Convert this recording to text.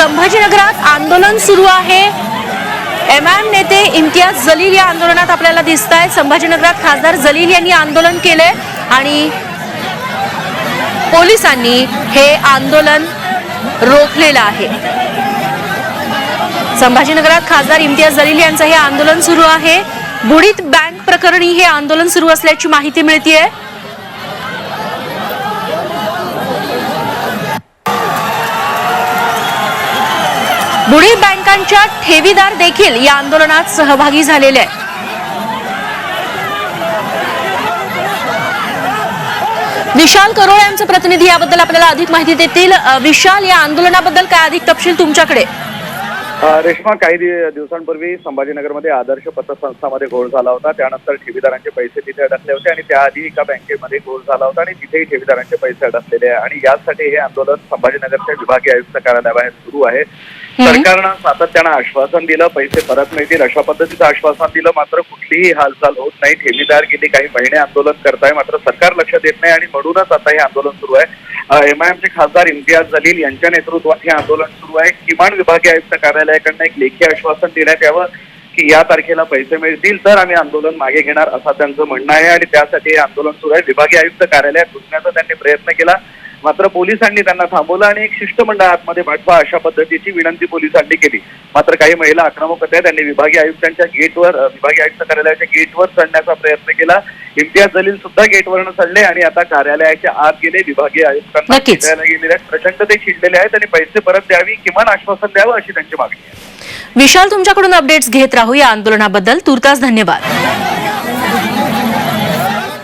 संभाजीनगरात आंदोलन सुरू आहे. एम आय एम नेते इम्तियाज जलील या आंदोलनात आपल्याला दिसत आहे संभाजीनगरात खासदार जलील यांनी आंदोलन केले आणि पोलिसांनी हे आंदोलन रोखलेलं आहे. संभाजीनगरात खासदार इम्तियाज जलील यांचं हे आंदोलन सुरू आहे. बुडीत बँक प्रकरणी हे आंदोलन सुरू असल्याची माहिती मिळतीये. बुडीत बँकांच्या ठेवीदार देखील या आंदोलनात सहभागी झालेले आहेत. विशाल करोळे यांचे प्रतिनिधी याबद्दल आपल्याला अधिक माहिती देतील. विशाल या आंदोलनाबद्दल काय अधिक तपशील तुमच्याकडे? रेश्मा काही दिवसांपूर्वी संभाजीनगरमध्ये आदर्श पतसंस्थामध्ये घोळ झाला होता. त्यानंतर ठेवीदारांचे पैसे तिथे अडकले होते आणि त्याआधी एका बँकेमध्ये घोळ झाला होता आणि तिथेही ठेवीदारांचे पैसे अडकलेले आहे. आणि यासाठी हे आंदोलन संभाजीनगरच्या विभागीय आयुक्त कार्यालयाबाहेर सुरू आहे. सरकारनं सातत्यानं आश्वासन दिलं पैसे परत मिळतील अशा पद्धतीचं आश्वासन दिलं. मात्र कुठलीही हालचाल होत नाही. ठेवीदार गेली काही महिने आंदोलन करताय. मात्र सरकार लक्ष देत नाही आणि म्हणूनच आता हे आंदोलन सुरू आहे. एमआयएमचे खासदार इम्तियाज जलील यांच्या नेतृत्वात हे आंदोलन सुरू आहे. किमान विभागीय आयुक्त कार्यालयाकडनं एक लेखी आश्वासन देण्यात यावं की या तारखेला पैसे मिळतील तर आम्ही आंदोलन मागे घेणार असं त्यांचं म्हणणं आहे आणि त्यासाठी हे आंदोलन सुरू आहे. विभागीय आयुक्त कार्यालयात घुसण्याचा त्यांनी प्रयत्न केला. मात्र पोलिसांनी त्यांना थांबवलं आणि एक शिष्टमंडळ आतमध्ये पाठवा अशा पद्धतीची विनंती पोलिसांनी केली. मात्र काही महिला आक्रमक होत्या. त्यांनी विभागीय आयुक्तांच्या गेटवर विभागीय आयुक्त कार्यालयाच्या गेटवर चढण्याचा प्रयत्न केला. इम्तियाज जलील सुद्धा गेटवरनं चढले आणि आता कार्यालयाच्या आत गेले. विभागीय आयुक्तांना. भेटायला गेलेले आहेत. प्रचंड ते चिडलेले आहेत आणि पैसे परत द्यावी किमान आश्वासन द्यावं अशी त्यांची मागणी आहे. विशाल तुमच्याकडून अपडेट्स घेत राहू या आंदोलनाबद्दल. तुर्तास धन्यवाद.